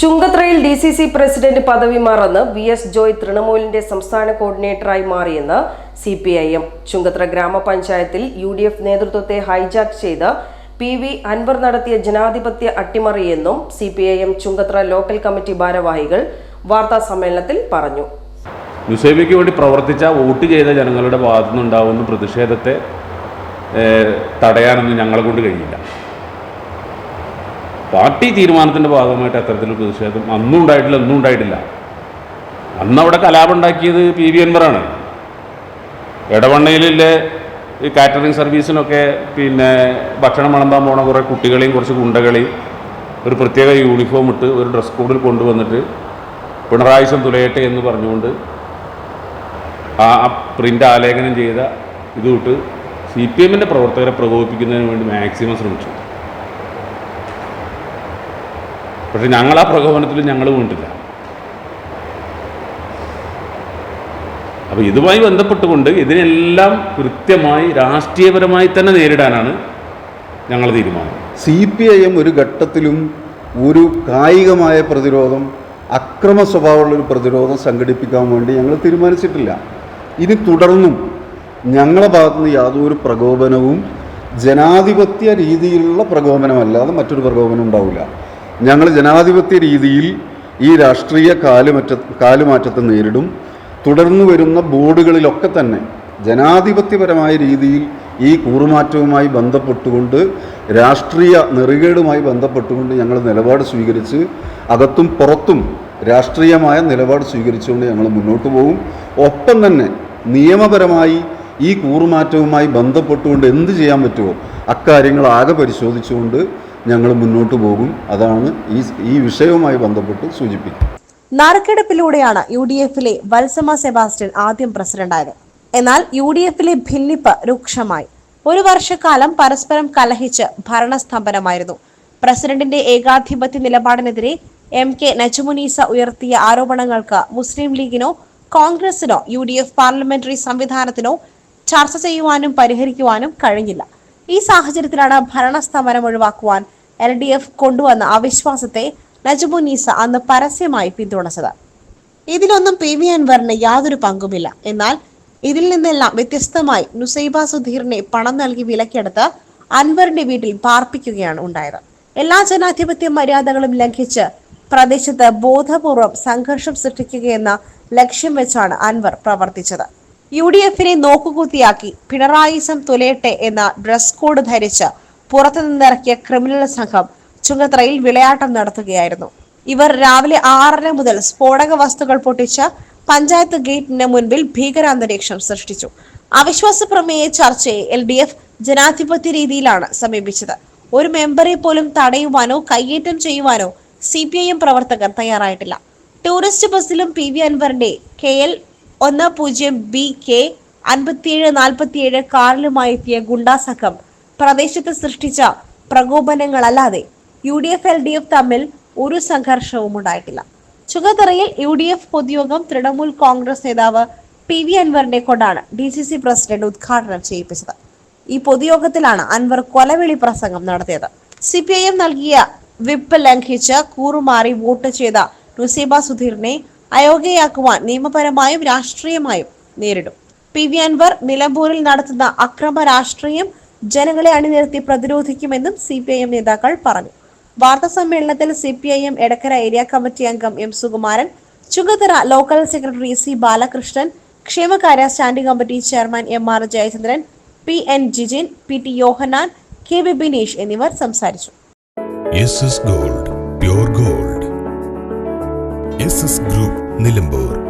C C president പദവി മറന്ന് V S Joy തൃണമൂലിന്റെ സംസ്ഥാന കോർഡിനേറ്ററായി മാറിയെന്ന് C P I M Chungathara ഗ്രാമപഞ്ചായത്തിൽ യു ഡി എഫ് നേതൃത്വത്തെ ഹൈജാക്ക് ചെയ്ത് പി വി അൻവർ നടത്തിയ ജനാധിപത്യ അട്ടിമറിയെന്നും C P I M Chungathara local committee ഭാരവാഹികൾ വാർത്താ സമ്മേളനത്തിൽ പറഞ്ഞു. യുസേബിക്ക് വേണ്ടി പ്രവർത്തിച്ച വോട്ട് ചെയ്ത ജനങ്ങളുടെ ഭാഗത്തുനിന്നുണ്ടാവുന്ന പ്രതിഷേധത്തെ തടയാനൊന്നും ഞങ്ങളെ കൊണ്ട് കഴിയില്ല. പാർട്ടി തീരുമാനത്തിന്റെ ഭാഗമായിട്ട് അത്തരത്തിൽ പ്രതിഷേധം അന്നും ഉണ്ടായിട്ടില്ല ഒന്നും ഉണ്ടായിട്ടില്ല. അന്ന് അവിടെ കലാപം ഉണ്ടാക്കിയത് പി വി അൻവറാണ്. ഇടവണ്ണയിലെ ഈ കാറ്ററിംഗ് സർവീസിനൊക്കെ പിന്നെ ഭക്ഷണം വിളമ്പാൻ പോണ കുറേ കുട്ടികളെയും കുറച്ച് ഗുണ്ടകളെയും ഒരു പ്രത്യേക യൂണിഫോം ഇട്ട് ഒരു ഡ്രസ് കോഡിൽ കൊണ്ടുവന്നിട്ട് പിണറായിസം തുലയട്ടെ എന്ന് പറഞ്ഞുകൊണ്ട് ആ പ്രിന്റ് ആലേഖനം ചെയ്ത ഇത് സി പി എമ്മിന്റെ പ്രവർത്തകരെ പ്രകോപിപ്പിക്കുന്നതിന് വേണ്ടി മാക്സിമം ശ്രമിച്ചു. പക്ഷെ ഞങ്ങൾ ആ പ്രകോപനത്തിൽ ഞങ്ങൾ വീണ്ടില്ല അപ്പോൾ ഇതുമായി ബന്ധപ്പെട്ടുകൊണ്ട് ഇതിനെല്ലാം കൃത്യമായി രാഷ്ട്രീയപരമായി തന്നെ നേരിടാനാണ് ഞങ്ങൾ തീരുമാനം. സി പി ഐ എം ഒരു ഘട്ടത്തിലും ഒരു കായികമായ പ്രതിരോധം അക്രമ സ്വഭാവമുള്ള ഒരു പ്രതിരോധം സംഘടിപ്പിക്കാൻ വേണ്ടി ഞങ്ങൾ തീരുമാനിച്ചിട്ടില്ല. ഇനി തുടർന്നും ഞങ്ങളുടെ ഭാഗത്തുനിന്ന് യാതൊരു പ്രകോപനവും ജനാധിപത്യ രീതിയിലുള്ള പ്രകോപനമല്ലാതെ മറ്റൊരു പ്രകോപനം ഉണ്ടാവില്ല. ഞങ്ങൾ ജനാധിപത്യ രീതിയിൽ ഈ രാഷ്ട്രീയ കാലുമറ്റ കാലുമാറ്റത്തെ നേരിടും. തുടർന്നു വരുന്ന ബോർഡുകളിലൊക്കെ തന്നെ ജനാധിപത്യപരമായ രീതിയിൽ ഈ കൂറുമാറ്റവുമായി ബന്ധപ്പെട്ടുകൊണ്ട് രാഷ്ട്രീയ നെറികേടുമായി ബന്ധപ്പെട്ടുകൊണ്ട് ഞങ്ങൾ നിലപാട് സ്വീകരിച്ച് അകത്തും പുറത്തും രാഷ്ട്രീയമായ നിലപാട് സ്വീകരിച്ചുകൊണ്ട് ഞങ്ങൾ മുന്നോട്ട് പോകും. ഒപ്പം തന്നെ നിയമപരമായി ഈ കൂറുമാറ്റവുമായി ബന്ധപ്പെട്ടുകൊണ്ട് എന്ത് ചെയ്യാൻ പറ്റുമോ അക്കാര്യങ്ങൾ ആകെ പരിശോധിച്ചുകൊണ്ട് ഞങ്ങൾ മുന്നോട്ട് പോകും. അതാണ് ഈ ഈ വിഷയവുമായി ബന്ധപ്പെട്ട് സൂചിപ്പിക്കുന്നത്. നറുക്കെടുപ്പിലൂടെയാണ് യു ഡി എഫിലെ വത്സമ സെബാസ്റ്റ്യൻ ആദ്യം പ്രസിഡന്റായത്. എന്നാൽ യു ഡി എഫിലെ ഭിന്നിപ്പ് രൂക്ഷമായി. ഒരു വർഷക്കാലം പരസ്പരം കലഹിച്ച് ഭരണസ്തംഭനമായിരുന്നു. പ്രസിഡന്റിന്റെ ഏകാധിപത്യ നിലപാടിനെതിരെ എം കെ നജമുനീസ ഉയർത്തിയ ആരോപണങ്ങൾക്ക് മുസ്ലിം ലീഗിനോ കോൺഗ്രസിനോ യു ഡി എഫ് പാർലമെന്ററി സംവിധാനത്തിനോ ചർച്ച ചെയ്യുവാനും പരിഹരിക്കുവാനും കഴിഞ്ഞില്ല. ഈ സാഹചര്യത്തിലാണ് ഭരണസ്തംഭനം ഒഴിവാക്കുവാൻ എൽ ഡി എഫ് കൊണ്ടുവന്ന അവിശ്വാസത്തെ നജമുനീസ അന്ന് പരസ്യമായി പിന്തുണച്ചത്. ഇതിലൊന്നും പി വി അൻവറിന് യാതൊരു പങ്കുമില്ല. എന്നാൽ ഇതിൽ നിന്നെല്ലാം വ്യത്യസ്തമായി നുസൈബ സുധീറിനെ പണം നൽകി വിലക്കെടുത്ത് അൻവറിന്റെ വീട്ടിൽ പാർപ്പിക്കുകയാണ് ഉണ്ടായത്. എല്ലാ ജനാധിപത്യ മര്യാദകളും ലംഘിച്ച് പ്രദേശത്ത് ബോധപൂർവം സംഘർഷം സൃഷ്ടിക്കുകയെന്ന ലക്ഷ്യം വെച്ചാണ് അൻവർ പ്രവർത്തിച്ചത്. യു ഡി എഫിനെ നോക്കുകുത്തിയാക്കി പിണറായിസം തുലയട്ടെ എന്ന ഡ്രസ് കോഡ് ധരിച്ച് പുറത്തു നിന്നിറക്കിയ ക്രിമിനൽ സംഘം ചുങ്കത്തറയിൽ വിളയാട്ടം നടത്തുകയായിരുന്നു. ഇവർ രാവിലെ ആറര മുതൽ സ്ഫോടക വസ്തുക്കൾ പൊട്ടിച്ച് പഞ്ചായത്ത് ഗേറ്റിന് മുൻപിൽ ഭീകരാന്തരീക്ഷം സൃഷ്ടിച്ചു. അവിശ്വാസ പ്രമേയ ചർച്ചയെ എൽ ഡി എഫ് ജനാധിപത്യ രീതിയിലാണ് സമീപിച്ചത്. ഒരു മെമ്പറെ പോലും തടയുവാനോ കയ്യേറ്റം ചെയ്യുവാനോ സി പി ഐ എം പ്രവർത്തകർ തയ്യാറായിട്ടില്ല. ടൂറിസ്റ്റ് ബസ്സിലും പി വി അൻവറിന്റെ കെ എൽ ഒന്ന് പൂജ്യം ബി കെ അൻപത്തിയേഴ് നാൽപ്പത്തിയേഴ് കാറിലുമായി എത്തിയ ഗുണ്ടാ സംഘം പ്രദേശത്ത് സൃഷ്ടിച്ച പ്രകോപനങ്ങളല്ലാതെ U D F L D F തമ്മിൽ ഒരു സംഘർഷവും ഉണ്ടായിട്ടില്ല ചുങ്കത്തറയിൽ യു ഡി എഫ് പൊതുയോഗം തൃണമൂൽ കോൺഗ്രസ് നേതാവ് പി വി അൻവറിനെ കൊണ്ടാണ് ഡി സി സി പ്രസിഡന്റ് ഉദ്ഘാടനം ചെയ്യിപ്പിച്ചത്. ഈ പൊതുയോഗത്തിലാണ് അൻവർ കൊലവിളി പ്രസംഗം നടത്തിയത്. സി പി ഐ എം നൽകിയ വിപ്പ് ലംഘിച്ച് കൂറുമാറി വോട്ട് ചെയ്ത നുസീബ സുധീറിനെ അയോഗ്യയാക്കുവാൻ നിയമപരമായും രാഷ്ട്രീയമായും നേരിടും. പി വി അൻവർ നിലമ്പൂരിൽ നടത്തുന്ന അക്രമ രാഷ്ട്രീയം ജനങ്ങളെ അണിനിരത്തി പ്രതിരോധിക്കുമെന്നും സി പി ഐ എം നേതാക്കൾ പറഞ്ഞു. വാർത്താ സമ്മേളനത്തിൽ C P I M Edakkara area committee അംഗം M Sukumaran Chungathara local secretary C Balakrishnan ക്ഷേമകാര്യ standing committee chairman M R Jayachandran P N Jijin P T Yohannan K V Bineesh എന്നിവർ സംസാരിച്ചു. Gold gold. Group Nilambur.